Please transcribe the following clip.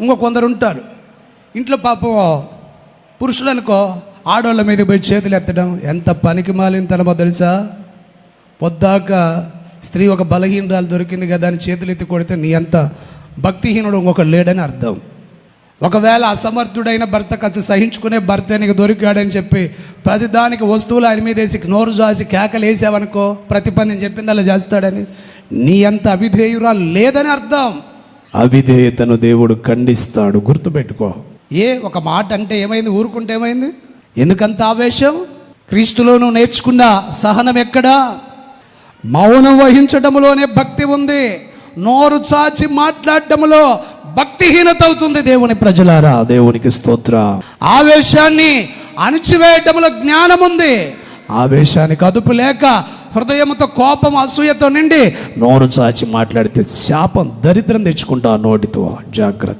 ఇంకో కొందరు ఉంటారు. ఇంట్లో పాపం పురుషులు అనుకో ఆడవాళ్ళ మీద పోయి చేతులు ఎత్తడం ఎంత పనికి మాలిన తనమో తెలుసా? పొద్దాక స్త్రీ ఒక బలహీనరాలు దొరికింది కదా అని చేతులు ఎత్తి కొడితే నీ అంత భక్తిహీనుడు ఇంకొకటి లేడని అర్థం. ఒకవేళ అసమర్థుడైన భర్త కథ సహించుకునే భర్త నీకు దొరికాడని చెప్పి ప్రతిదానికి వస్తువులు ఆయన మీద వేసి నోరు జాసి కేకలు వేసావనుకో ప్రతి పని నేను చెప్పింది అలా చేస్తాడని నీ అంత అవిధేయురాలు లేదని అర్థం. అవిధేయతను దేవుడు ఖండిస్తాడు. గుర్తుపెట్టుకో. ఏ ఒక మాట అంటే ఏమైంది? ఊరుకుంటే ఏమైంది? ఎందుకంత ఆవేశం? క్రీస్తులో నువ్వు నేర్చుకున్న సహనం ఎక్కడా? మౌనం వహించటములోనే భక్తి ఉంది. నోరు చాచి మాట్లాడటములో భక్తిహీనత అవుతుంది దేవుని ప్రజలారా. దేవునికి స్తోత్ర. ఆవేశాన్ని అణిచివేయటములో జ్ఞానం ఉంది ఆవేశానికి అదుపు లేక హృదయంతో కోపం అసూయతో నిండి నోరు చాచి మాట్లాడితే శాపం దరిద్రం తెచ్చుకుంటా నోటితో జాగ్రత్త.